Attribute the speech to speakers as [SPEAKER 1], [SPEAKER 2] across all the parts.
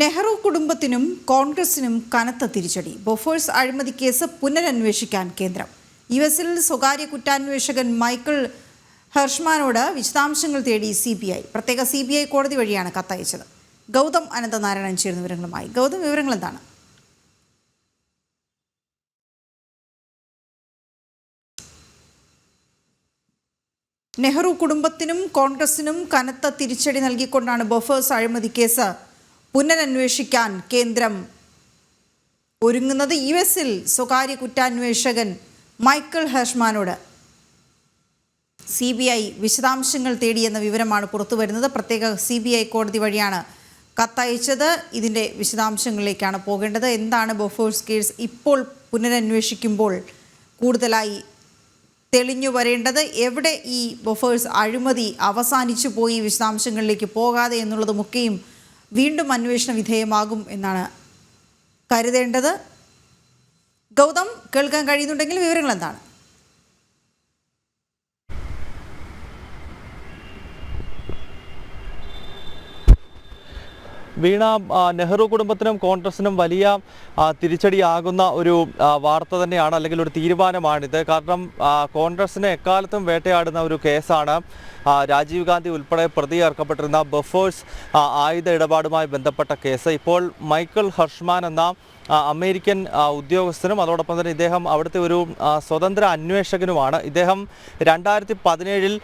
[SPEAKER 1] നെഹ്റു കുടുംബത്തിനും കോൺഗ്രസിനും കനത്ത തിരിച്ചടി. ബൊഫേഴ്സ് അഴിമതി കേസ് പുനരന്വേഷിക്കാൻ കേന്ദ്രം. യു എസിൽ സ്വകാര്യ കുറ്റാന്വേഷകൻ മൈക്കിൾ ഹർഷ്മാനോട് വിശദാംശങ്ങൾ തേടി സി ബി ഐ. പ്രത്യേക സി ബി ഐ കോടതി വഴിയാണ് കത്തയച്ചത്. ഗൗതം അനന്തനാരായണൻ ചേരുന്ന വിവരങ്ങളുമായി. ഗൗതം വിവരങ്ങൾ എന്താണ്? നെഹ്റു കുടുംബത്തിനും കോൺഗ്രസിനും കനത്ത തിരിച്ചടി നൽകിക്കൊണ്ടാണ് ബൊഫേഴ്സ് അഴിമതി കേസ് പുനരന്വേഷിക്കാൻ കേന്ദ്രം ഒരുങ്ങുന്നത് യു എസിൽ സ്വകാര്യ കുറ്റാന്വേഷകൻ മൈക്കിൾ ഹർഷ്മാനോട് സി ബി ഐ വിശദാംശങ്ങൾ തേടിയെന്ന വിവരമാണ് പുറത്തു വരുന്നത് പ്രത്യേക സി ബി ഐ കോടതി വഴിയാണ് കത്തയച്ചത്. ഇതിന്റെ വിശദാംശങ്ങളിലേക്കാണ് പോകേണ്ടത്. എന്താണ് ബൊഫോഴ്സ് കേസ് ഇപ്പോൾ പുനരന്വേഷിക്കുമ്പോൾ കൂടുതലായി തെളിഞ്ഞു വരേണ്ടത്? എവിടെ ഈ ബൊഫേഴ്സ് അഴിമതി അവസാനിച്ചു പോയി? വിശദാംശങ്ങളിലേക്ക് പോകാതെ എന്നുള്ളതുമൊക്കെയും വീണ്ടും അന്വേഷണ വിധേയമാകും എന്നാണ് കരുതേണ്ടത്. ഗൗതം കേൾക്കാൻ കഴിയുന്നുണ്ടെങ്കിൽ വിവരങ്ങൾ എന്താണ്?
[SPEAKER 2] വീണ നെഹ്റു കുടുംബത്തിനും കോൺഗ്രസിനും വലിയ തിരിച്ചടിയാകുന്ന ഒരു വാർത്ത തന്നെയാണ് അല്ലെങ്കിൽ ഒരു തീരുമാനമാണിത്. കാരണം കോൺഗ്രസിനെ എക്കാലത്തും വേട്ടയാടുന്ന ഒരു കേസാണ് രാജീവ് ഗാന്ധി ഉൾപ്പെടെ പ്രതി ചേർക്കപ്പെട്ടിരുന്ന ബഫേഴ്സ് ആയുധ ഇടപാടുമായി ബന്ധപ്പെട്ട കേസ്. ഇപ്പോൾ മൈക്കിൾ ഹർഷ്മാൻ എന്ന അമേരിക്കൻ ഉദ്യോഗസ്ഥനും അതോടൊപ്പം തന്നെ ഇദ്ദേഹം അവിടുത്തെ ഒരു സ്വതന്ത്ര അന്വേഷകനുമാണ്. ഇദ്ദേഹം രണ്ടായിരത്തി പതിനേഴിൽ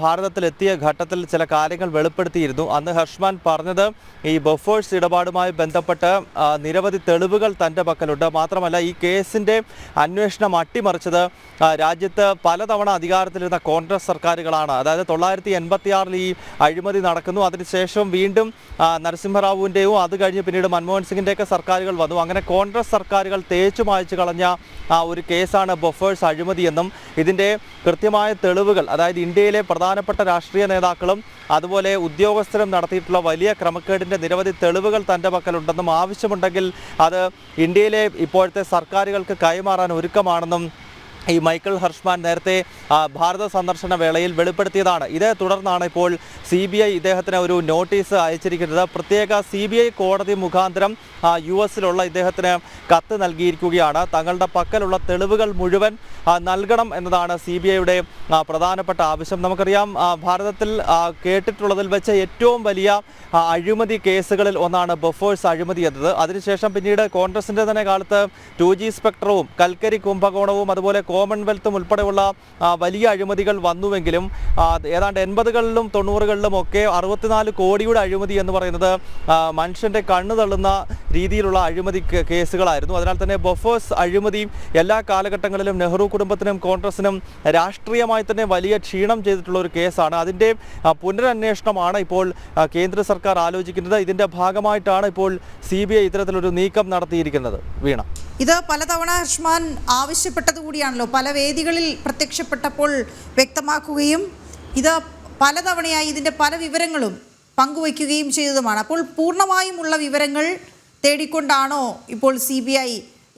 [SPEAKER 2] ഭാരതത്തിലെത്തിയ ഘട്ടത്തിൽ ചില കാര്യങ്ങൾ വെളിപ്പെടുത്തിയിരുന്നു. അന്ന് ഹർഷ്മാൻ പറഞ്ഞത് ഈ ബൊഫേഴ്സ് ഇടപാടുമായി ബന്ധപ്പെട്ട് നിരവധി തെളിവുകൾ തന്റെ പക്കലുണ്ട്. മാത്രമല്ല ഈ കേസിന്റെ അന്വേഷണം അട്ടിമറിച്ചത് രാജ്യത്ത് പലതവണ അധികാരത്തിലിരുന്ന കോൺഗ്രസ് സർക്കാരുകളാണ്. അതായത് തൊള്ളായിരത്തി എൺപത്തിയാറിൽ ഈ അഴിമതി നടക്കുന്നു. അതിനുശേഷം വീണ്ടും നരസിംഹറാവുവിന്റെയും അത് കഴിഞ്ഞ് പിന്നീട് മൻമോഹൻ സിംഗിന്റെയൊക്കെ സർക്കാരുകൾ വന്നു. അങ്ങനെ കോൺഗ്രസ് സർക്കാരുകൾ തേച്ചു മായച്ചു കളഞ്ഞ ആ, ഒരു കേസാണ് ബൊഫേഴ്സ് അഴിമതിയെന്നും ഇതിന്റെ കൃത്യമായ തെളിവുകൾ അതായത് ഇന്ത്യയിലെ പ്രധാനപ്പെട്ട രാഷ്ട്രീയ നേതാക്കളും അതുപോലെ ഉദ്യോഗസ്ഥരും നടത്തിയിട്ടുള്ള വലിയ ക്രമക്കേടിന്റെ നിരവധി തെളിവുകൾ തന്റെ പക്കലുണ്ടെന്നും ആവശ്യമുണ്ടെങ്കിൽ അത് ഇന്ത്യയിലെ ഇപ്പോഴത്തെ സർക്കാരുകൾക്ക് കൈമാറാൻ ഒരുക്കമാണെന്നും ഈ മൈക്കിൾ ഹർഷ്മാൻ നേരത്തെ ഭാരത സന്ദർശന വേളയിൽ വെളിപ്പെടുത്തിയതാണ്. ഇതേ തുടർന്നാണ് ഇപ്പോൾ സി ബി ഐ ഇദ്ദേഹത്തിന് ഒരു നോട്ടീസ് അയച്ചിരിക്കുന്നത്. പ്രത്യേക സി ബി ഐ കോടതി മുഖാന്തരം യു എസിലുള്ള ഇദ്ദേഹത്തിന് കത്ത് നൽകിയിരിക്കുകയാണ്. തങ്ങളുടെ പക്കലുള്ള തെളിവുകൾ മുഴുവൻ നൽകണം എന്നതാണ് സി ബി ഐയുടെ പ്രധാനപ്പെട്ട ആവശ്യം. നമുക്കറിയാം ഭാരതത്തിൽ കേട്ടിട്ടുള്ളതിൽ വെച്ച് ഏറ്റവും വലിയ അഴിമതി കേസുകളിൽ ഒന്നാണ് ബൊഫേഴ്സ് അഴിമതി എന്നത്. അതിനുശേഷം പിന്നീട് കോൺഗ്രസിന്റെ തന്നെ കാലത്ത് ടു ജി സ്പെക്ട്രവും കൽക്കരി കുംഭകോണവും അതുപോലെ കോമൺവെൽത്തും ഉൾപ്പെടെയുള്ള വലിയ അഴിമതികൾ വന്നുവെങ്കിലും ഏതാണ്ട് എൺപതുകളിലും തൊണ്ണൂറുകളിലും ഒക്കെ അറുപത്തിനാല് കോടിയുടെ അഴിമതി എന്ന് പറയുന്നത് മനുഷ്യന്റെ കണ്ണു തള്ളുന്ന രീതിയിലുള്ള അഴിമതി കേസുകളായിരുന്നു. അതിനാൽ തന്നെ ബൊഫേഴ്സ് അഴിമതി എല്ലാ കാലഘട്ടങ്ങളിലും നെഹ്റു കുടുംബത്തിനും കോൺഗ്രസിനും രാഷ്ട്രീയമായി തന്നെ വലിയ ക്ഷീണം ചെയ്തിട്ടുള്ള ഒരു കേസാണ്. അതിന്റെ പുനരന്വേഷണമാണ് ഇപ്പോൾ കേന്ദ്ര സർക്കാർ ആലോചിക്കുന്നത്. ഇതിന്റെ ഭാഗമായിട്ടാണ് ഇപ്പോൾ സി ബി ഐ ഇത്തരത്തിലൊരു നീക്കം നടത്തിയിരിക്കുന്നത്. വീണ.
[SPEAKER 1] ഇത് പലതവണ ഹർഷ്മാൻ ആവശ്യപ്പെട്ടത് കൂടിയാണല്ലോ പല വേദികളിൽ പ്രത്യക്ഷപ്പെട്ടപ്പോൾ വ്യക്തമാക്കുകയും ഇത് പലതവണയായി ഇതിന്റെ പല വിവരങ്ങളും പങ്കുവയ്ക്കുകയും ചെയ്തതുമാണ്. അപ്പോൾ പൂർണമായും ഉള്ള വിവരങ്ങൾ തേടിക്കൊണ്ടാണോ ഇപ്പോൾ സി ബി ഐ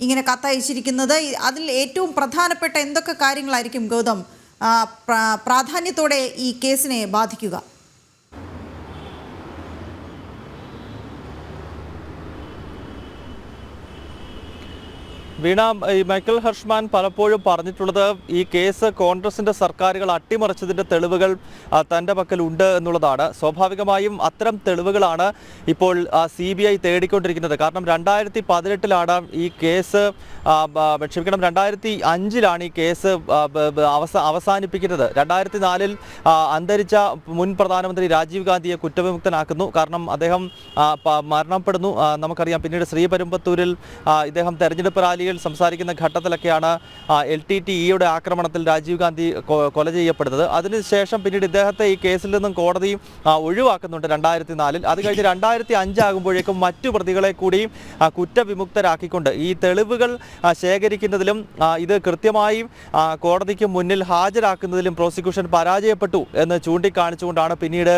[SPEAKER 1] ഇങ്ങനെ കത്തയച്ചിരിക്കുന്നത്? അതിൽ ഏറ്റവും പ്രധാനപ്പെട്ട എന്തൊക്കെ കാര്യങ്ങളായിരിക്കും ഗൗതം? പ്രാധാന്യത്തോടെ ഈ കേസിനെ ബാധിക്കുക.
[SPEAKER 2] വീണ ഈ മൈക്കൽ ഹർഷ്മാൻ പലപ്പോഴും പറഞ്ഞിട്ടുള്ളത് ഈ കേസ് കോൺഗ്രസിന്റെ സർക്കാരുകൾ അട്ടിമറിച്ചതിന്റെ തെളിവുകൾ തന്റെ ഉണ്ട് എന്നുള്ളതാണ്. സ്വാഭാവികമായും അത്തരം തെളിവുകളാണ് ഇപ്പോൾ സി ബി ഐ തേടിക്കൊണ്ടിരിക്കുന്നത്. കാരണം രണ്ടായിരത്തി പതിനെട്ടിലാണ് ഈ കേസ് ക്ഷമിക്കണം രണ്ടായിരത്തി അഞ്ചിലാണ് ഈ കേസ് അവസ അവസാനിപ്പിക്കുന്നത്. രണ്ടായിരത്തി നാലിൽ അന്തരിച്ച മുൻ പ്രധാനമന്ത്രി രാജീവ് ഗാന്ധിയെ കുറ്റവിമുക്തനാക്കുന്നു. കാരണം അദ്ദേഹം മരണപ്പെടുന്നു. നമുക്കറിയാം. പിന്നീട് ശ്രീപെരുമ്പത്തൂരിൽ ഇദ്ദേഹം തെരഞ്ഞെടുപ്പ് റാലിയിൽ സംസാരിക്കുന്ന ഘട്ടത്തിലൊക്കെയാണ് എൽ ടി ടി ഇയുടെ ആക്രമണത്തിൽ രാജീവ് ഗാന്ധി കൊല ചെയ്യപ്പെടുന്നത്. അതിനുശേഷം പിന്നീട് ഇദ്ദേഹത്തെ ഈ കേസിൽ നിന്നും കോടതി ഒഴിവാക്കുന്നുണ്ട് രണ്ടായിരത്തി നാലിൽ അത് കഴിഞ്ഞ് രണ്ടായിരത്തി അഞ്ചാകുമ്പോഴേക്കും മറ്റു പ്രതികളെ കൂടി ആ, കുറ്റവിമുക്തരാക്കിക്കൊണ്ട് ഈ തെളിവുകൾ ശേഖരിക്കുന്നതിലും ഇത് കൃത്യമായി കോടതിക്ക് മുന്നിൽ ഹാജരാക്കുന്നതിലും പ്രോസിക്യൂഷൻ പരാജയപ്പെട്ടു എന്ന് ചൂണ്ടിക്കാണിച്ചുകൊണ്ടാണ് പിന്നീട്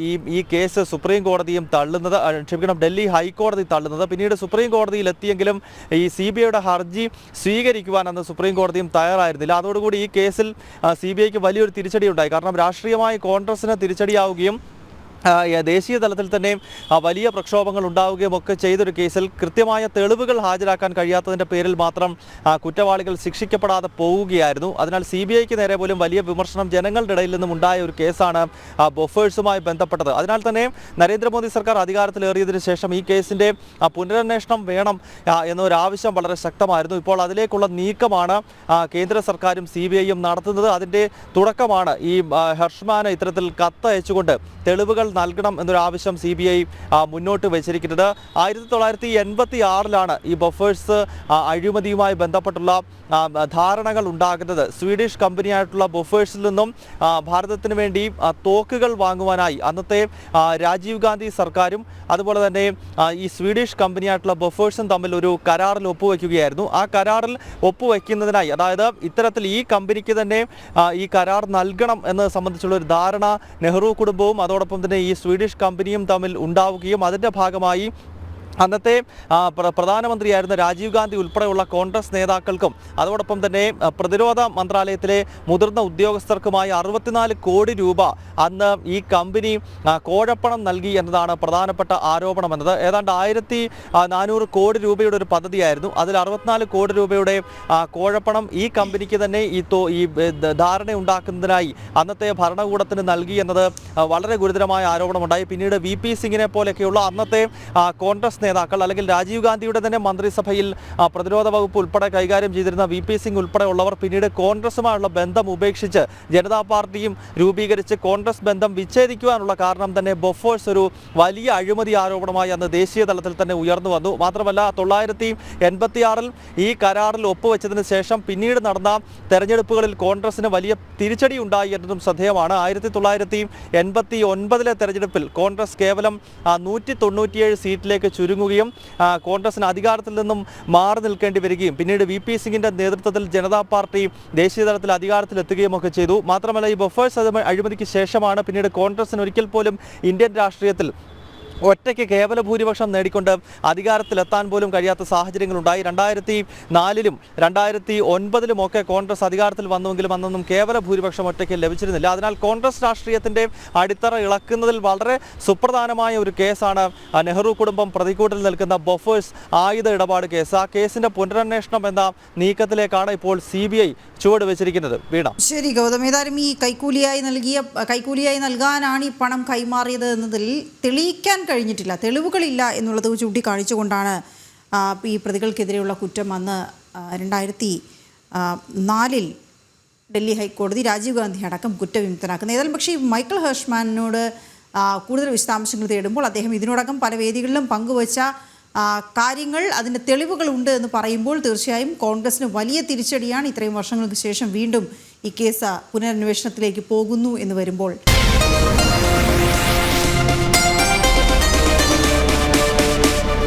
[SPEAKER 2] ഈ ഈ കേസ് സുപ്രീം കോടതിയും തള്ളുന്നത്. ക്ഷമിക്കണം ഡൽഹി ഹൈക്കോടതി തള്ളുന്നത്. പിന്നീട് സുപ്രീം കോടതിയിൽ എത്തിയെങ്കിലും ഈ സി ബി ഹർജി സ്വീകരിക്കുവാൻ അന്ന് സുപ്രീം കോടതിയും തയ്യാറായിരുന്നില്ല. അതോടുകൂടി ഈ കേസിൽ സി ബി ഐക്ക് വലിയൊരു കാരണം രാഷ്ട്രീയമായി കോൺഗ്രസിന് തിരിച്ചടിയാവുകയും ദേശീയ തലത്തിൽ തന്നെയും വലിയ പ്രക്ഷോഭങ്ങൾ ഉണ്ടാവുകയും ഒക്കെ ചെയ്തൊരു കേസിൽ കൃത്യമായ തെളിവുകൾ ഹാജരാക്കാൻ കഴിയാത്തതിന്റെ പേരിൽ മാത്രം കുറ്റവാളികൾ ശിക്ഷിക്കപ്പെടാതെ പോവുകയായിരുന്നു. അതിനാൽ സി ബി ഐക്ക് നേരെ പോലും വലിയ വിമർശനം ജനങ്ങളുടെ ഇടയിൽ നിന്നും ഉണ്ടായ ഒരു കേസാണ് ബൊഫേഴ്സുമായി ബന്ധപ്പെട്ടത്. അതിനാൽ തന്നെ നരേന്ദ്രമോദി സർക്കാർ അധികാരത്തിലേറിയതിനു ശേഷം ഈ കേസിന്റെ പുനരന്വേഷണം വേണം എന്നൊരാവശ്യം വളരെ ശക്തമായിരുന്നു. ഇപ്പോൾ അതിലേക്കുള്ള നീക്കമാണ് കേന്ദ്ര സർക്കാരും സി ബി ഐയും നടത്തുന്നത്. അതിന്റെ തുടക്കമാണ് ഈ ഹർഷ്മാന് ഇത്തരത്തിൽ കത്തയച്ചുകൊണ്ട് തെളിവുകൾ നൽകണം എന്നൊരു ആവശ്യം സി ബി ഐ മുന്നോട്ട് വെച്ചിരിക്കുന്നത്. ആയിരത്തി തൊള്ളായിരത്തി എൺപത്തി ആറിലാണ് ഈ ബഫേഴ്സ് അഴിമതിയുമായി ബന്ധപ്പെട്ടുള്ള ധാരണകൾ ഉണ്ടാകുന്നത്. സ്വീഡിഷ് കമ്പനിയായിട്ടുള്ള ബൊഫേഴ്സിൽ നിന്നും ഭാരതത്തിന് വേണ്ടി തോക്കുകൾ വാങ്ങുവാനായി അന്നത്തെ രാജീവ് ഗാന്ധി സർക്കാരും അതുപോലെ തന്നെ ഈ സ്വീഡിഷ് കമ്പനിയായിട്ടുള്ള ബൊഫേഴ്സും തമ്മിൽ ഒരു കരാറിൽ ഒപ്പുവെക്കുകയായിരുന്നു. ആ കരാറിൽ ഒപ്പുവെക്കുന്നതിനായി അതായത് ഇത്തരത്തിൽ ഈ കമ്പനിക്ക് തന്നെ ഈ കരാർ നൽകണം എന്നത് സംബന്ധിച്ചുള്ള ഒരു ധാരണ നെഹ്റു കുടുംബവും അതോടൊപ്പം തന്നെ ഈ സ്വീഡിഷ് കമ്പനിയും തമ്മിൽ ഉണ്ടാവുകയും അതിന്റെ ഭാഗമായി അന്നത്തെ പ്രധാനമന്ത്രിയായിരുന്ന രാജീവ് ഗാന്ധി ഉൾപ്പെടെയുള്ള കോൺഗ്രസ് നേതാക്കൾക്കും അതോടൊപ്പം തന്നെ പ്രതിരോധ മന്ത്രാലയത്തിലെ മുതിർന്ന ഉദ്യോഗസ്ഥർക്കുമായി അറുപത്തിനാല് കോടി രൂപ അന്ന് ഈ കമ്പനി കോഴപ്പണം നൽകി എന്നതാണ് പ്രധാനപ്പെട്ട ആരോപണം എന്നത് ഏതാണ്ട് ആയിരത്തി നാനൂറ് കോടി രൂപയുടെ ഒരു പദ്ധതിയായിരുന്നു. അതിൽ അറുപത്തിനാല് കോടി രൂപയുടെ കോഴപ്പണം ഈ കമ്പനിക്ക് തന്നെ ഈ തോ ഈ ധാരണ ഉണ്ടാക്കുന്നതിനായി അന്നത്തെ ഭരണകൂടത്തിന് നൽകി എന്നത് വളരെ ഗുരുതരമായ ആരോപണമുണ്ടായി. പിന്നീട് വി പി സിംഗിനെ പോലെയൊക്കെയുള്ള അന്നത്തെ കോൺഗ്രസ് നേതാക്കൾ അല്ലെങ്കിൽ രാജീവ് ഗാന്ധിയുടെ തന്നെ മന്ത്രിസഭയിൽ പ്രതിരോധ വകുപ്പ് ഉൾപ്പെടെ കൈകാര്യം ചെയ്തിരുന്ന വി പി സിംഗ് ഉൾപ്പെടെ ഉള്ളവർ പിന്നീട് കോൺഗ്രസുമായുള്ള ബന്ധം ഉപേക്ഷിച്ച് ജനതാ പാർട്ടിയും രൂപീകരിച്ച് കോൺഗ്രസ് ബന്ധം വിച്ഛേദിക്കുവാനുള്ള കാരണം തന്നെ ബൊഫേഴ്സ് ഒരു വലിയ അഴിമതി ആരോപണമായി അന്ന് ദേശീയ തലത്തിൽ തന്നെ ഉയർന്നു വന്നു. മാത്രമല്ല തൊള്ളായിരത്തി എൺപത്തിയാറിൽ ഈ കരാറിൽ ഒപ്പുവെച്ചതിന് ശേഷം പിന്നീട് നടന്ന തെരഞ്ഞെടുപ്പുകളിൽ കോൺഗ്രസിന് വലിയ തിരിച്ചടി ഉണ്ടായി എന്നതും ശ്രദ്ധേയമാണ്. ആയിരത്തി തൊള്ളായിരത്തി എൺപത്തി ഒൻപതിലെ തെരഞ്ഞെടുപ്പിൽ കോൺഗ്രസ് കേവലം നൂറ്റി തൊണ്ണൂറ്റിയേഴ് സീറ്റിലേക്ക് ചുരുങ്ങുകയും കോൺഗ്രസിന് അധികാരത്തിൽ നിന്നും മാറി നിൽക്കേണ്ടി വരികയും പിന്നീട് വി പി സിംഗിന്റെ നേതൃത്വത്തിൽ ജനതാ പാർട്ടി ദേശീയ തലത്തിൽ അധികാരത്തിലെത്തുകയും ഒക്കെ ചെയ്തു. മാത്രമല്ല ഈ ബൊഫേഴ്സ് അഴിമ- അഴിമതിക്ക് ശേഷമാണ് പിന്നീട് കോൺഗ്രസിന് ഒരിക്കൽ പോലും ഇന്ത്യൻ രാഷ്ട്രീയത്തിൽ ഒറ്റയ്ക്ക് കേവല ഭൂരിപക്ഷം നേടിക്കൊണ്ട് അധികാരത്തിലെത്താൻ പോലും കഴിയാത്ത സാഹചര്യങ്ങളുണ്ടായി. രണ്ടായിരത്തി നാലിലും രണ്ടായിരത്തി ഒൻപതിലും ഒക്കെ കോൺഗ്രസ് അധികാരത്തിൽ വന്നുവെങ്കിലും അന്നൊന്നും കേവല ഭൂരിപക്ഷം ഒറ്റയ്ക്ക് ലഭിച്ചിരുന്നില്ല. അതിനാൽ കോൺഗ്രസ് രാഷ്ട്രീയത്തിന്റെ അടിത്തറ ഇളക്കുന്നതിൽ വളരെ സുപ്രധാനമായ ഒരു കേസാണ് നെഹ്റു കുടുംബം പ്രതികൂട്ടിൽ നിൽക്കുന്ന ബൊഫേഴ്സ് ആയുധ ഇടപാട് കേസ്. ആ കേസിന്റെ പുനരന്വേഷണം എന്ന നീക്കത്തിലേക്കാണ് ഇപ്പോൾ സി ബി ഐ ചുവട് വെച്ചിരിക്കുന്നത്. വീണ.
[SPEAKER 1] ശരി ഗൗതം. ഏതായാലും ഈ കൈക്കൂലിയായി നൽകിയ കൈക്കൂലിയായി നൽകാനാണ് ഈ പണം കൈമാറിയത് എന്നതിൽ തെളിയിക്കാൻ കഴിഞ്ഞിട്ടില്ല. തെളിവുകളില്ല എന്നുള്ളത് ചൂണ്ടിക്കാണിച്ചുകൊണ്ടാണ് ഈ പ്രതികൾക്കെതിരെയുള്ള കുറ്റം അന്ന് രണ്ടായിരത്തി നാലിൽ ഡൽഹി ഹൈക്കോടതി രാജീവ് ഗാന്ധി അടക്കം കുറ്റവിമുക്തനാക്കുന്നത് ഏതായാലും പക്ഷേ മൈക്കിൾ ഹേഷ്മാനോട് കൂടുതൽ വിശദാംശങ്ങൾ തേടുമ്പോൾ അദ്ദേഹം ഇതിനോടകം പല വേദികളിലും പങ്കുവച്ച കാര്യങ്ങൾ അതിന് തെളിവുകളുണ്ട് എന്ന് പറയുമ്പോൾ തീർച്ചയായും കോൺഗ്രസിന് വലിയ തിരിച്ചടിയാണ് ഇത്രയും വർഷങ്ങൾക്ക് ശേഷം വീണ്ടും ഈ കേസ് പുനരന്വേഷണത്തിലേക്ക് പോകുന്നു എന്ന് വരുമ്പോൾ